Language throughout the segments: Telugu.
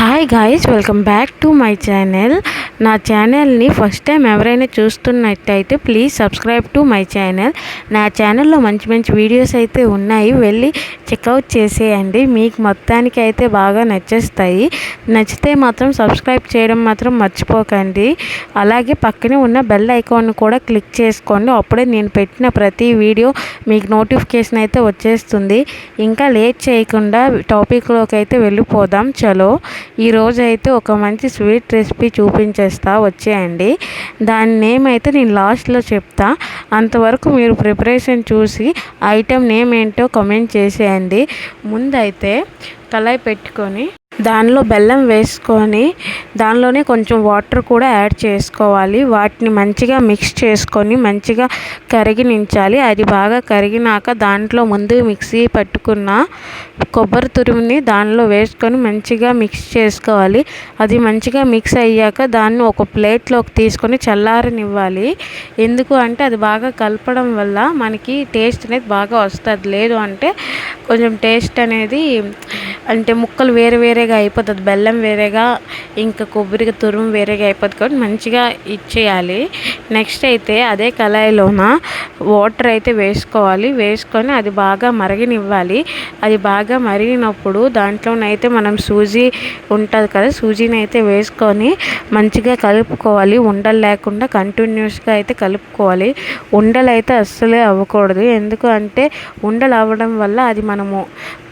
Hi guys welcome back to my channel నా ఛానల్ని ఫస్ట్ టైం ఎవరైనా చూస్తున్నట్టయితే please subscribe to my channel నా ఛానల్లో మంచి మంచి వీడియోస్ అయితే ఉన్నాయి. వెళ్ళి చెక్అవుట్ చేసేయండి. మీకు మొత్తానికి అయితే బాగా నచ్చేస్తాయి. నచ్చితే మాత్రం సబ్స్క్రైబ్ చేయడం మాత్రం మర్చిపోకండి. అలాగే పక్కనే ఉన్న బెల్ ఐకాన్ కూడా క్లిక్ చేసుకోండి. అప్పుడే నేను పెట్టిన ప్రతి వీడియో మీకు నోటిఫికేషన్ అయితే వచ్చేస్తుంది. ఇంకా లేట్ చేయకుండా టాపిక్లోకి అయితే వెళ్ళిపోదాం. చలో. ఈరోజు అయితే ఒక మంచి స్వీట్ రెసిపీ చూపించేస్తా వచ్చేయండి. దాని నేమ్ అయితే నేను లాస్ట్లో చెప్తా. అంతవరకు మీరు ప్రిపరేషన్ చూసి ఐటెం నేమ్ ఏంటో కమెంట్ చేసేయండి. ముందైతే కళాయి పెట్టుకొని దానిలో బెల్లం వేసుకొని దానిలోనే కొంచెం వాటర్ కూడా యాడ్ చేసుకోవాలి. వాటిని మంచిగా మిక్స్ చేసుకొని మంచిగా కరిగినించాలి అది బాగా కరిగినాక దాంట్లో ముందు మిక్సీ పట్టుకున్న కొబ్బరి తురుముని దానిలో వేసుకొని మంచిగా మిక్స్ చేసుకోవాలి. అది మంచిగా మిక్స్ అయ్యాక దాన్ని ఒక ప్లేట్లోకి తీసుకొని చల్లారనివ్వాలి. ఎందుకు అంటే అది బాగా కలపడం వల్ల మనకి టేస్ట్ అనేది బాగా వస్తుంది. లేదు అంటే కొంచెం టేస్ట్ అనేది అంటే ముక్కలు వేరే వేరేగా అయిపోతుంది. బెల్లం వేరేగా ఇంకా కొబ్బరి తురుము వేరేగా అయిపోతుంది కాబట్టి మంచిగా ఇచ్చేయాలి. నెక్స్ట్ అయితే అదే కళాయిలోన వాటర్ అయితే వేసుకోవాలి. వేసుకొని అది బాగా మరగనివ్వాలి. అది బాగా మరిగినప్పుడు దాంట్లోనైతే మనం సూజీ ఉంటుంది కదా సూజీని అయితే వేసుకొని మంచిగా కలుపుకోవాలి. ఉండలు లేకుండా కంటిన్యూస్గా అయితే కలుపుకోవాలి. ఉండలు అయితే అస్సలే అవ్వకూడదు. ఎందుకు అంటే ఉండలు అవ్వడం వల్ల అది మనము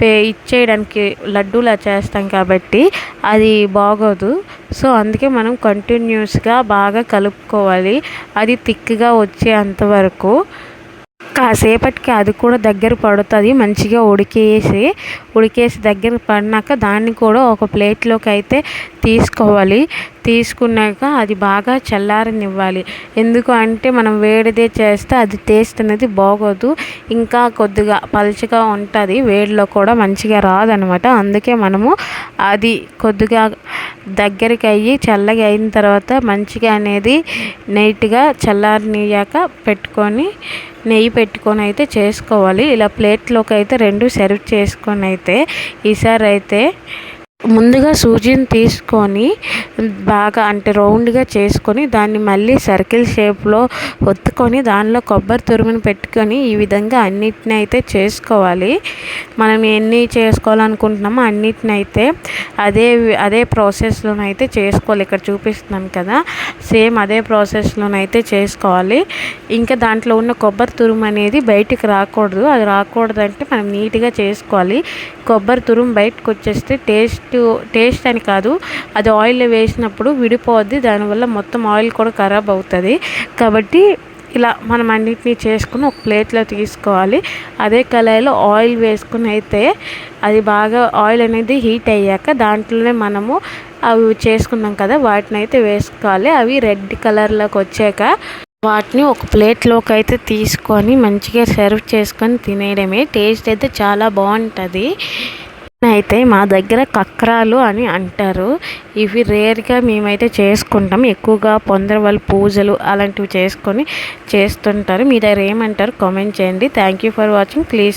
పే ఇచ్చేయడానికి లడ్డూలా చేస్తాం కాబట్టి అది బాగోదు. సో అందుకే మనం కంటిన్యూస్గా బాగా కలుపుకోవాలి. అది థిక్గా వచ్చేంత వరకు. కాసేపటికి అది కూడా దగ్గర పడుతుంది. మంచిగా ఉడికేసి ఉడికేసి దగ్గర పడినాక దాన్ని కూడా ఒక ప్లేట్లోకి అయితే తీసుకోవాలి. తీసుకున్నాక అది బాగా చల్లారనివ్వాలి. ఎందుకు అంటే మనం వేడిదే చేస్తే అది టేస్ట్ అనేది బాగోదు. ఇంకా కొద్దిగా పలుచగా ఉంటుంది. వేడిలో కూడా మంచిగా రాదనమాట. అందుకే మనము అది కొద్దిగా దగ్గరికి అయ్యి చల్లగా అయిన తర్వాత మంచిగా అనేది నీట్గా చల్లారనియ్యాక పెట్టుకొని నెయ్యి పెట్టుకొని అయితే చేసుకోవాలి. ఇలా ప్లేట్లోకి అయితే రెండు సర్వ్ చేసుకొని అయితే ఈసారి అయితే ముందుగా సూజీని తీసుకొని బాగా అంటే రౌండ్గా చేసుకొని దాన్ని మళ్ళీ సర్కిల్ షేప్లో ఒత్తుకొని దానిలో కొబ్బరి తురుముని పెట్టుకొని ఈ విధంగా అన్నిటిని అయితే చేసుకోవాలి. మనం ఎన్ని చేసుకోవాలనుకుంటున్నామో అన్నిటిని అయితే అదే అదే ప్రాసెస్లోనైతే చేసుకోవాలి. ఇక్కడ చూపిస్తున్నాను కదా సేమ్ అదే ప్రాసెస్లోనైతే చేసుకోవాలి. ఇంకా దాంట్లో ఉన్న కొబ్బరి తురుము అనేది బయటికి రాకూడదు. అది రాకూడదంటే మనం నీట్గా చేసుకోవాలి. కొబ్బరి తురుము బయటకు వచ్చేస్తే టేస్ట్ టేస్ట్ అని కాదు. అది ఆయిల్లో వేసినప్పుడు విడిపోద్ది. దానివల్ల మొత్తం ఆయిల్ కూడా ఖరాబ్ అవుతుంది. కాబట్టి ఇలా మనం అన్నిటినీ చేసుకుని ఒక ప్లేట్లో తీసుకోవాలి. అదే కళాయిలో ఆయిల్ వేసుకుని అయితే అది బాగా ఆయిల్ అనేది హీట్ అయ్యాక దాంట్లోనే మనము అవి చేసుకున్నాం కదా వాటిని అయితే వేసుకోవాలి. అవి రెడ్ కలర్లోకి వచ్చాక వాటిని ఒక ప్లేట్లోకి అయితే తీసుకొని మంచిగా సర్వ్ చేసుకొని తినేయడమే. టేస్ట్ అయితే చాలా బాగుంటుంది. అయితే మా దగ్గర కక్రాలు అని అంటారు. ఇవి రేర్గా మేమైతే చేసుకుంటాం. ఎక్కువగా పొందర వాళ్ళు పూజలు అలాంటివి చేసుకొని చేస్తుంటారు. మీ దగ్గర ఏమంటారు? కామెంట్ చేయండి. Thank you for watching. Please